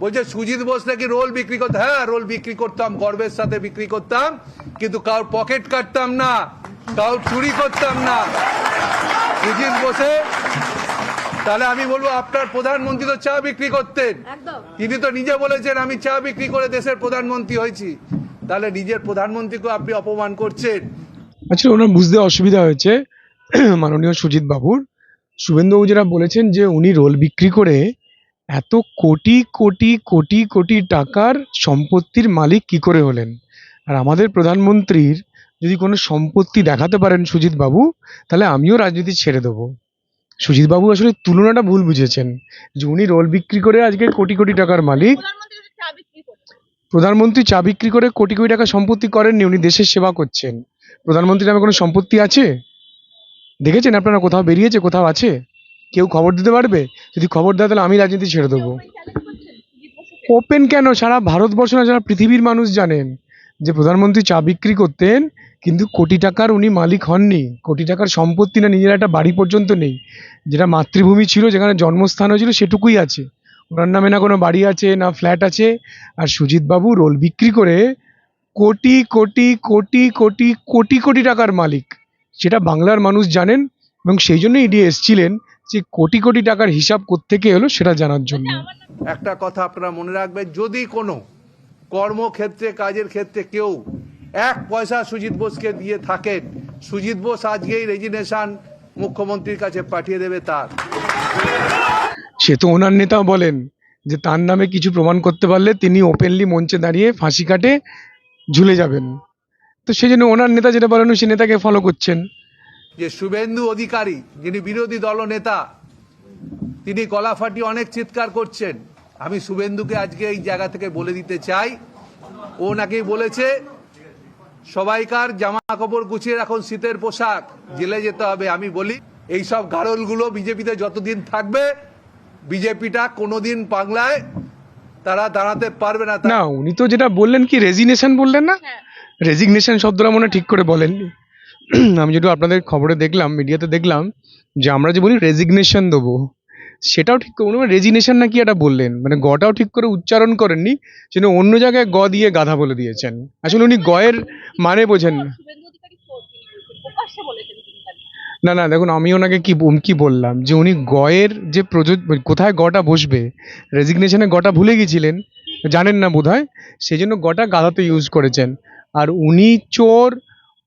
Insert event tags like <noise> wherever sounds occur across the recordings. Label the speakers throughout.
Speaker 1: বলছে সুজিত বোস নাকি রোল বিক্রি করতে হ্যাঁ রোল বিক্রি করতাম গর্বের সাথে বিক্রি করতাম কিন্তু কারোর পকেট কাটতাম না কারোর চুরি করতাম না। সুজিত বোসে তাহলে আমি বলব আপনার প্রধানমন্ত্রী তো চা বিক্রি করতেন। তিনি তো নিজে বলেছেন আমি চা বিক্রি করে দেশের প্রধানমন্ত্রী হয়েছি। তাহলে নিজের প্রধানমন্ত্রীকে আপনি অপমান করছেন।
Speaker 2: আচ্ছা ওনার বুঝতে অসুবিধা হয়েছে মাননীয় সুজিত বাবুর। শুভেন্দুবাবু যেটা বলেছেন যে উনি রোল বিক্রি করে এত কোটি কোটি কোটি কোটি টাকার সম্পত্তির মালিক কি করে হলেন? আর আমাদের প্রধানমন্ত্রীর যদি কোনো সম্পত্তি দেখাতে পারেন সুজিত বাবু তাহলে আমিও রাজনীতি ছেড়ে দেবো। সুজিত বাবু আসলে তুলনাটা ভুল বুঝেছেন যে উনি রোল বিক্রি করে আজকে কোটি কোটি টাকার মালিক।
Speaker 3: প্রধানমন্ত্রী চা বিক্রি
Speaker 2: করে কোটি কোটি টাকা সম্পত্তি করেননি উনি দেশের সেবা করছেন। প্রধানমন্ত্রীর নামে কোনো সম্পত্তি আছে? দেখেছেন আপনারা কোথাও বেরিয়েছে কোথাও আছে? কেউ খবর দিতে পারবে? যদি খবর দেয় তাহলে আমি রাজনীতি ছেড়ে দেবো।
Speaker 3: ওপেন
Speaker 2: কেন? সারা ভারতবর্ষ না, সারা পৃথিবীর মানুষ জানেন যে প্রধানমন্ত্রী চা বিক্রি করতেন, কিন্তু কোটি টাকার উনি মালিক হননি। কোটি টাকার সম্পত্তি না, নিজের একটা বাড়ি পর্যন্ত নেই। যেটা মাতৃভূমি ছিল, যেখানে জন্মস্থান হয়েছিল, সেটুকুই আছে। ওনার নামে না কোনো বাড়ি আছে, না ফ্ল্যাট আছে। আর সুজিত বাবু রোল বিক্রি করে কোটি কোটি কোটি কোটি কোটি কোটি টাকার মালিক। সেটা বাংলার মানুষ জানেন এবং সেই জন্য ইডি এসছিলেন যে কোটি কোটি টাকার হিসাব কোত্থেকে এলো সেটা জানার জন্য।
Speaker 1: একটা কথা আপনারা মনে রাখবেন যদি কোনো কর্মক্ষেত্রে কাজের ক্ষেত্রে কেউ এক পয়সা সুজিত বোসকে দিয়ে থাকেন সুজিত বোস আজকেই রেজিনেশন মুখ্যমন্ত্রীর কাছে পাঠিয়ে দেবে তার।
Speaker 2: সে তো ওনার নেতাও বলেন যে তার নামে কিছু প্রমাণ করতে পারলে তিনি ওপেনলি মঞ্চে দাঁড়িয়ে ফাঁসি কাটে ঝুলে যাবেন। তো সেই জন্য ওনার নেতা যেটা বলেন সে নেতাকে ফলো করছেন।
Speaker 1: যে শুভেন্দু অধিকারী যিনি বিরোধী দলনেতা তিনি গলা ফাটিয়ে অনেক চিৎকার করছেন। আমি শুভেন্দুকে আজকে এই জায়গা থেকে বলে দিতে চাই। ও নাকি বলেছে সবাইকার জামা কাপড় গুছিয়ে এখন শীতের পোশাক জেলে যেতে হবে আমি বলি। এই সব গারলগুলো বিজেপিতে যতদিন থাকবে বিজেপিটা কোনোদিন বাংলায় তারা দাঁড়াতে পারবে না।
Speaker 2: না উনি তো যেটা বললেন কি রেজিগনেশন বললেন না?
Speaker 3: হ্যাঁ।
Speaker 2: রেজিগনেশন শব্দটা মনে হয় ঠিক করে বলেননি। <clears throat> আমি যেটা আপনাদের খবরে দেখলাম, মিডিয়াতে দেখলাম যে আমরা যে বলি রেজিগনেশন দেবো, সেটাও ঠিক করে রেজিগনেশন না কি এটা বললেন? মানে গটাও ঠিক করে উচ্চারণ করেননি, যেন অন্য জায়গায় গ দিয়ে গাধা বলে দিয়েছেন। আসলে উনি গয়ের মানে বোঝেন না। না না, দেখুন, আমি ওনাকে কি কি বললাম? যে উনি গয়ের যে প্রযোজ কোথায় গটা বসবে? রেজিগনেশনে গটা ভুলে গেছিলেন, জানেন না বোধ হয় সেই জন্য গটা গাধাতে ইউজ করেছেন। আর উনি চোর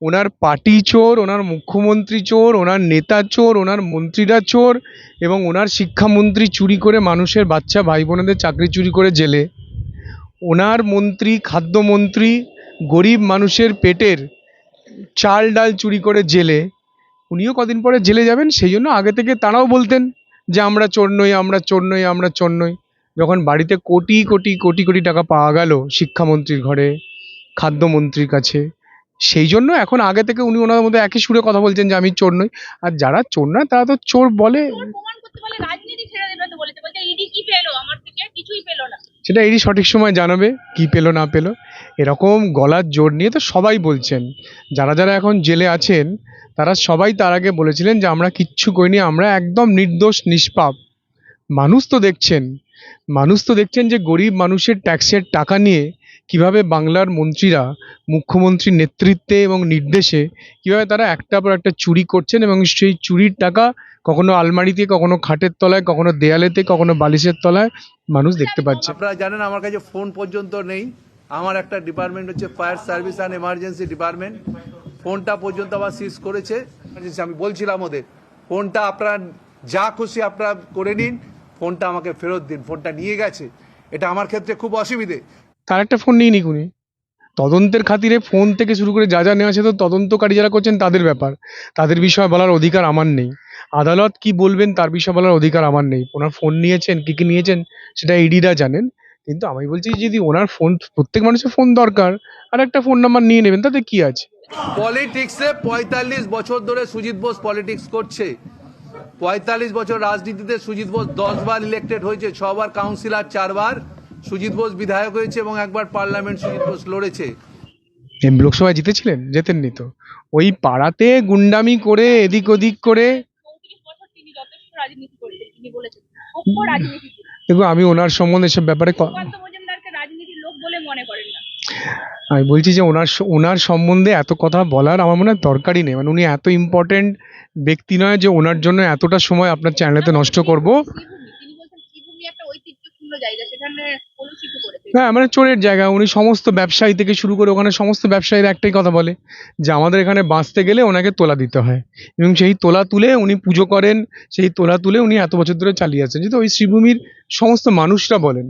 Speaker 2: ওনার পার্টি চোর, ওনার মুখ্যমন্ত্রী চোর, ওনার নেতা চোর, ওনার মন্ত্রীরা চোর, এবং ওনার শিক্ষামন্ত্রী চুরি করে মানুষের বাচ্চা ভাই বোনেদের চাকরি চুরি করে জেলে। ওনার মন্ত্রী, খাদ্যমন্ত্রী, গরিব মানুষের পেটের চাল ডাল চুরি করে জেলে। উনিও কদিন পরে জেলে যাবেন, সেই জন্য আগে থেকে তারাও বলতেন যে, আমরা চোর নই, আমরা চোর নই, আমরা চোর নই। যখন বাড়িতে কোটি কোটি কোটি কোটি টাকা পাওয়া গেল শিক্ষামন্ত্রীর ঘরে, খাদ্যমন্ত্রীর কাছে সেই জন্য এখন আগে থেকে উনি ওনার মধ্যে একই সুরে কথা বলছেন যে আমি চোর নই। আর যারা চোর না তারা তো চোর বলে। সেটা এরই সঠিক সময় জানাবে কি পেল না পেল। এরকম গলার জোর নিয়ে তো সবাই বলছেন। যারা যারা এখন জেলে আছেন তারা সবাই তার আগে বলেছিলেন যে আমরা কিচ্ছু করিনি আমরা একদম নির্দোষ নিষ্পাপ। মানুষ তো দেখছেন। মানুষ তো দেখছেন যে গরিব মানুষের ট্যাক্সের টাকা নিয়ে কীভাবে বাংলার মন্ত্রীরা, মুখ্যমন্ত্রীর নেতৃত্বে এবং নির্দেশে কীভাবে তারা একটার পর একটা চুরি করছেন এবং সেই চুরির টাকা কখনো আলমারিতে, কখনো খাটের তলায়, কখনো দেয়ালেতে, কখনো বালিশের তলায় মানুষ দেখতে পাচ্ছে।
Speaker 1: আপনারা জানেন আমার কাছে ফোন পর্যন্ত নেই। আমার একটা ডিপার্টমেন্ট হচ্ছে fire service and emergency department. ফোনটা পর্যন্ত আবার সিজ করেছে। আমি বলছিলাম ওদের, ফোনটা আপনারা যা খুশি আপনারা করে নিন। ফোনটা আমাকে ফেরত দিন, ফোনটা নিয়ে গেছে। এটা আমার ক্ষেত্রে খুব অসুবিধে।
Speaker 2: তার একটা ফোন নিয়ে নিক উনি। তদন্তের খাতিরে ফোন থেকে শুরু করে যা যা নেওয়া তো তদন্তকারী যারা করছেন তাদের ব্যাপার। তাদের বিষয়ে বলার অধিকার আমার নেই। আদালত কি বলবেন তার বিষয়ে বলার অধিকার আমার নেই। ওনার ফোন নিয়েছেন, কি কি নিয়েছেন সেটা ইডিরা জানেন। কিন্তু আমি বলছি যদি ওনার ফোন প্রত্যেক মানুষের ফোন দরকার, আর একটা ফোন নাম্বার নিয়ে নেবেন, তাতে কি আছে?
Speaker 1: পলিটিক্সে পঁয়তাল্লিশ বছর ধরে সুজিত বোস পলিটিক্স করছে। পঁয়তাল্লিশ বছর রাজনীতিতে সুজিত বোস দশবার ইলেক্টেড হয়েছে, ছবার কাউন্সিলর চারবার। সুজিত বোস বিধায়ক হয়েছে এবং একবার পার্লামেন্ট সুজিত বোস লড়েছে।
Speaker 2: এম লোকসভায় জিতেছিলেন? জেতেননি তো। ওই পাড়াতে গুন্ডামি করে এদিক ওদিক করে দেখুন আমি ওনার সম্বন্ধে সব ব্যাপারে
Speaker 3: মনে
Speaker 2: আমি বলছি যে ওনার ওনার সম্বন্ধে এত কথা বলার আমার মনে হয় দরকারই নেই। মানে উনি এত ইম্পর্টেন্ট ব্যক্তি নয় যে ওনার জন্য এতটা সময় আপনার চ্যানেলেতে নষ্ট করব।
Speaker 3: শ্রীভূমি তিনি বলছেন একটা ঐতিহ্যপূর্ণ জায়গা। সেখানে
Speaker 2: হ্যাঁ মানে চোরের জায়গা। উনি সমস্ত ব্যবসায়ী থেকে শুরু করে ওখানে সমস্ত ব্যবসায়ীরা একটাই কথা বলে যে আমাদের এখানে বাঁচতে গেলে ওনাকে তোলা দিতে হয়। এবং সেই তোলা তুলে উনি পুজো করেন, সেই তোলা তুলে উনি এত বছর ধরে চালিয়ে আসছেন। যেহেতু ওই শ্রীভূমির সমস্ত মানুষরা বলেন,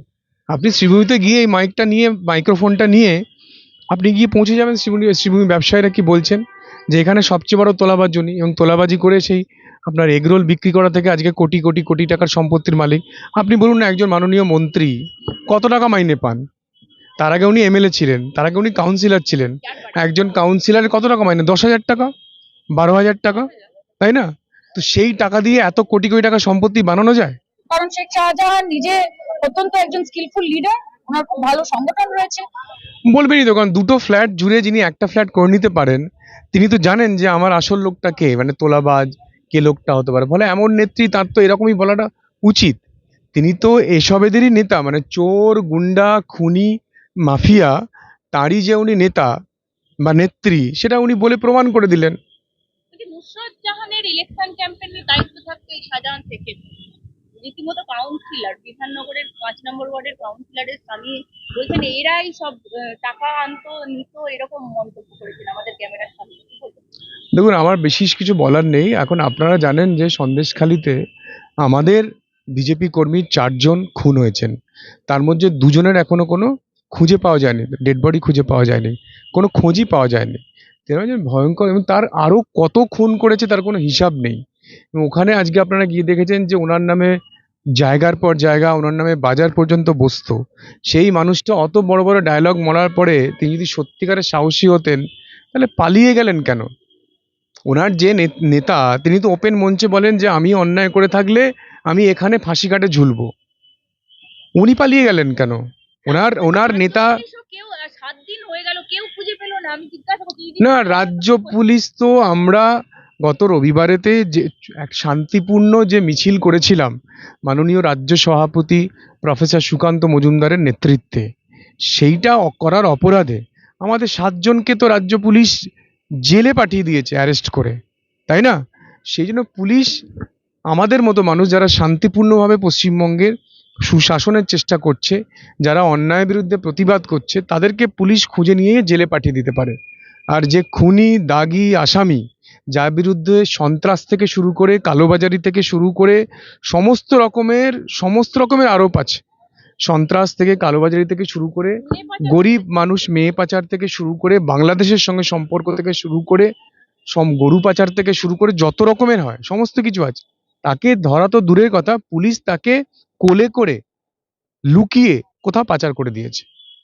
Speaker 2: আপনি শ্রীভূমিতে গিয়ে এই মাইকটা নিয়ে, মাইক্রোফোনটা নিয়ে আপনি গিয়ে পৌঁছে যাবেন শ্রীভূমি শ্রীভূমি ব্যবসায়ীরা কি বলছেন? যে এখানে সবচেয়ে বড় তোলাবাজ উনি এবং তোলাবাজি করে সেই আপনার এগরোল বিক্রি করা থেকে আজকে কোটি কোটি কোটি টাকার সম্পত্তির মালিক। আপনি বলুন না একজন মাননীয় মন্ত্রী কত টাকা মাইনে পান? তার আগে উনি এমএলএ ছিলেন তার আগে উনি কাউন্সিলর ছিলেন। একজন কাউন্সিলরের কত টাকা মাইনে? দশ হাজার টাকা? বারো হাজার টাকা? তাই না? তো সেই টাকা দিয়ে এত কোটি কোটি টাকা সম্পত্তি বানানো যায়?
Speaker 4: কারণ শেখ শাহজাহান নিজে অত্যন্ত একজন স্কিলফুল লিডার ওনার খুব ভালো সংগঠন রয়েছে।
Speaker 2: বলবেনই তো কারণ দুটো ফ্ল্যাট জুড়ে যিনি একটা ফ্ল্যাট করে নিতে পারেন তিনি তো জানেন যে আমার আসল লোকটা কে? মানে তোলাবাজ কে লোকটা হতে পারে? ফলে এমন নেত্রী, তার তো এরকমই বলাটা উচিত। তিনি তো এসবেদেরই নেতা মানে চোর, গুন্ডা, খুনি, মাফিয়া, তারই যে উনি নেতা বা নেত্রী, সেটা উনি বলে প্রমাণ করে দিলেন।
Speaker 3: জাহানের ইলেকশন দায়িত্ব থাকতো এই শাহজাহান থেকে রীতিমতো পাঁচ নম্বর ওয়ার্ডের স্বামী এরাই সব টাকা আনতো, নিত, এরকম মন্তব্য করেছেন আমাদের ক্যামেরার সামনে?
Speaker 2: দেখুন, আমার বিশেষ কিছু বলার নেই। এখন আপনারা জানেন যে সন্দেশখালিতে আমাদের বিজেপি কর্মী চারজন খুন হয়েছেন। তার মধ্যে দুজনের এখনও কোনো খুঁজে পাওয়া যায়নি। ডেড বডি খুঁজে পাওয়া যায়নি। কোনো খোঁজই পাওয়া যায়নি। তেমন ভয়ঙ্কর এবং তার আরও কত খুন করেছে তার কোনো হিসাব নেই। ওখানে আজকে আপনারা গিয়ে দেখেছেন যে ওনার নামে জায়গার পর জায়গা, ওনার নামে বাজার পর্যন্ত বসতো। সেই মানুষটা অত বড় বড় ডায়লগ মরার পরে তিনি যদি সত্যিকারের সাহসী হতেন, তাহলে পালিয়ে গেলেন কেন? ওনার যে নেতা তিনি তো ওপেন মঞ্চে বলেন যে আমি অন্যায় করে থাকলে আমি এখানে ফাঁসি কাটে ঝুলবো। উনি পালিয়ে গেলেন কেন? ওনার ওনার নেতা
Speaker 3: পুলিশও কেউ আহ, সাত দিন গেল কেউ খুঁজে পেল না আমি জিজ্ঞাসা করছি ED
Speaker 2: না রাজ্য পুলিশ তো আমরা গত রবিবারেতে যে এক শান্তিপূর্ণ যে মিছিল করেছিলাম মাননীয় রাজ্য সভাপতি প্রফেসর সুকান্ত মজুমদারের নেতৃত্বে সেইটা করার অপরাধে আমাদের সাতজনকে তো রাজ্য পুলিশ জেলে পাঠিয়ে দিয়েছে অ্যারেস্ট করে, তাই না? সেই জন্য পুলিশ আমাদের মতো মানুষ যারা শান্তিপূর্ণভাবে পশ্চিমবঙ্গের সুশাসনের চেষ্টা করছে, যারা অন্যায়ের বিরুদ্ধে প্রতিবাদ করছে, তাদেরকে পুলিশ খুঁজে নিয়ে জেলে পাঠিয়ে দিতে পারে। আর যে খুনি, দাগি, আসামি, যার বিরুদ্ধে সন্ত্রাস থেকে শুরু করে, কালোবাজারি থেকে শুরু করে, সমস্ত রকমের সমস্ত রকমের আরোপ আছে। সন্ত্রাস থেকে কালোবাজারি থেকে শুরু করে গরিব মানুষ মেয়ে পাচার থেকে শুরু করে বাংলাদেশের সঙ্গে সম্পর্ক থেকে শুরু করে, সম গরু পাচার থেকে শুরু করে যত রকমের হয়, সমস্ত কিছু আছে। তাকে ধরা তো দূরের কথা, পুলিশ তাকে কোলে করে লুকিয়ে কোথাও পাচার করে দিয়েছে।